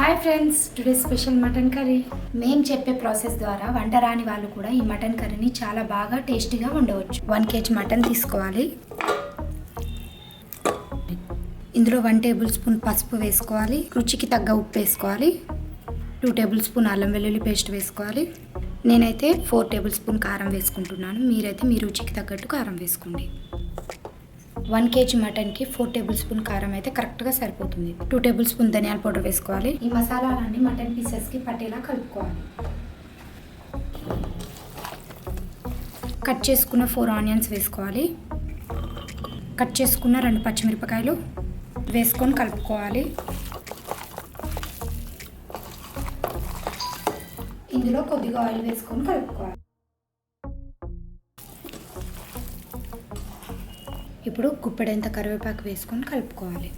Hi friends today special mutton curry మేము చెప్పే process ద్వారా వంట రాని వాళ్ళు కూడా ఈ మటన్ కర్రీని చాలా బాగా టేస్టీగా ఉండవచ్చు వన్ కేజీ మటన్ తీసుకోవాలి. ఇందులో వన్ టేబుల్ స్పూన్ పసుపు వేసుకోవాలి. రుచికి తగ్గ ఉప్పు వేసుకోవాలి. టూ టేబుల్ స్పూన్ అల్లం వెల్లుల్లి పేస్ట్ వేసుకోవాలి. నేనైతే ఫోర్ టేబుల్ స్పూన్ కారం వేసుకుంటున్నాను. మీరైతే మీ రుచికి తగ్గట్టు కారం వేసుకోండి. వన్ కేజీ మటన్కి ఫోర్ టేబుల్ స్పూన్ కారం అయితే కరెక్ట్గా సరిపోతుంది. టూ టేబుల్ స్పూన్ ధనియాల పౌడర్ వేసుకోవాలి. ఈ మసాలాలన్నీ మటన్ పీసెస్కి పట్టేలా కలుపుకోవాలి. కట్ చేసుకున్న ఫోర్ ఆనియన్స్ వేసుకోవాలి. కట్ చేసుకున్న రెండు పచ్చిమిరపకాయలు వేసుకొని కలుపుకోవాలి. ఇందులో కొద్దిగా ఆయిల్ వేసుకొని కలుపుకోవాలి. ఇప్పుడు గుప్పెడంత కరివేపాకు వేసుకొని కలుపుకోవాలి.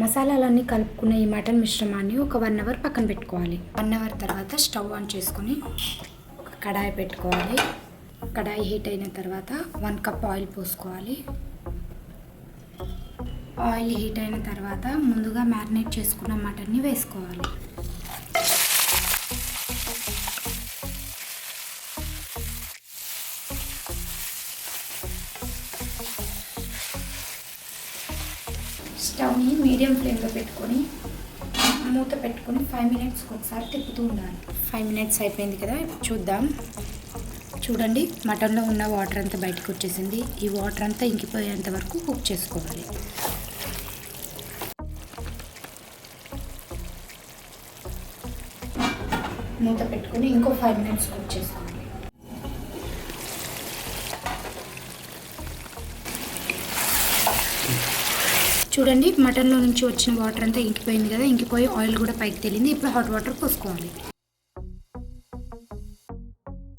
మసాలాలన్నీ కలుపుకున్న ఈ మటన్ మిశ్రమాన్ని ఒక వన్ అవర్ పక్కన పెట్టుకోవాలి. వన్ అవర్ తర్వాత స్టవ్ ఆన్ చేసుకొని ఒక కడాయి పెట్టుకోవాలి. కడాయి హీట్ అయిన తర్వాత వన్ కప్ ఆయిల్ పోసుకోవాలి. ఆయిల్ హీట్ అయిన తర్వాత ముందుగా మ్యారినేట్ చేసుకున్న మటన్ని వేసుకోవాలి. స్టవ్ని మీడియం ఫ్లేమ్లో పెట్టుకొని మూత పెట్టుకొని ఫైవ్ మినిట్స్కి ఒకసారి తిప్పుతూ ఉండాలి. ఫైవ్ మినిట్స్ అయిపోయింది కదా చూద్దాం. చూడండి మటన్లో ఉన్న వాటర్ అంతా బయటకు వచ్చేసింది. ఈ వాటర్ అంతా ఇంకిపోయేంత వరకు కుక్ చేసుకోవాలి. మూత పెట్టుకొని ఇంకో ఫైవ్ మినిట్స్ కుక్ చేసుకోవాలి. చూడండి మటన్లో నుంచి వచ్చిన వాటర్ అంతా ఇంకిపోయింది కదా ఇంకిపోయి ఆయిల్ కూడా పైకి తేలింది. ఇప్పుడు హాట్ వాటర్ పోసుకోవాలి.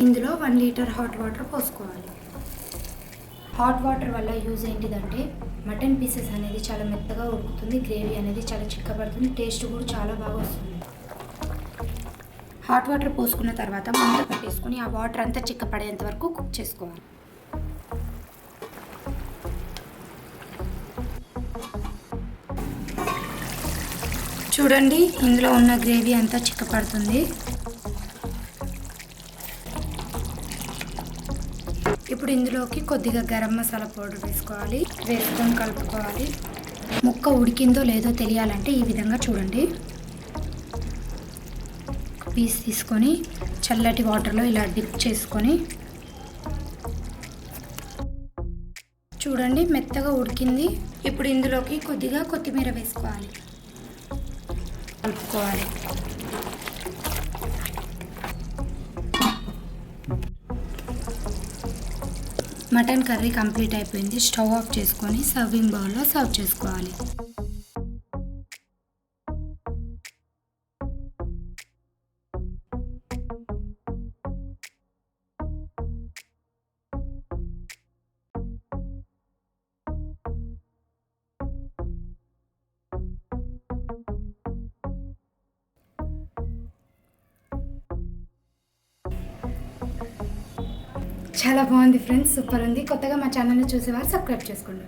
ఇందులో వన్ లీటర్ హాట్ వాటర్ పోసుకోవాలి. హాట్ వాటర్ వల్ల యూజ్ ఏంటిదంటే మటన్ పీసెస్ అనేది చాలా మెత్తగా ఉడుకుతుంది గ్రేవీ అనేది చాలా చిక్కబడుతుంది టేస్ట్ కూడా చాలా బాగా వస్తుంది. హాట్ వాటర్ పోసుకున్న తర్వాత ముందు పట్టేసుకుని ఆ వాటర్ అంతా చిక్కపడేంత వరకు కుక్ చేసుకోవాలి. చూడండి ఇందులో ఉన్న గ్రేవీ అంతా చిక్కపడుతుంది. ఇప్పుడు ఇందులోకి కొద్దిగా గరం మసాలా పౌడర్ వేసుకోవాలి. వేసుకొని కలుపుకోవాలి. ముక్క ఉడికిందో లేదో తెలియాలంటే ఈ విధంగా చూడండి. పీస్ తీసుకొని చల్లటి వాటర్లో ఇలా డిప్ చేసుకొని చూడండి మెత్తగా ఉడికింది. ఇప్పుడు ఇందులోకి కొద్దిగా కొత్తిమీర వేసుకోవాలి. కలుపుకోవాలి మటన్ కర్రీ కంప్లీట్ అయిపోయింది. స్టవ్ ఆఫ్ చేసుకొని సర్వింగ్ బౌల్లో సర్వ్ చేసుకోవాలి. చాలా బాగుంది ఫ్రెండ్స్ సూపర్ ఉంది. కొత్తగా మా ఛానల్ని చూసేవారు సబ్స్క్రైబ్ చేసుకోండి.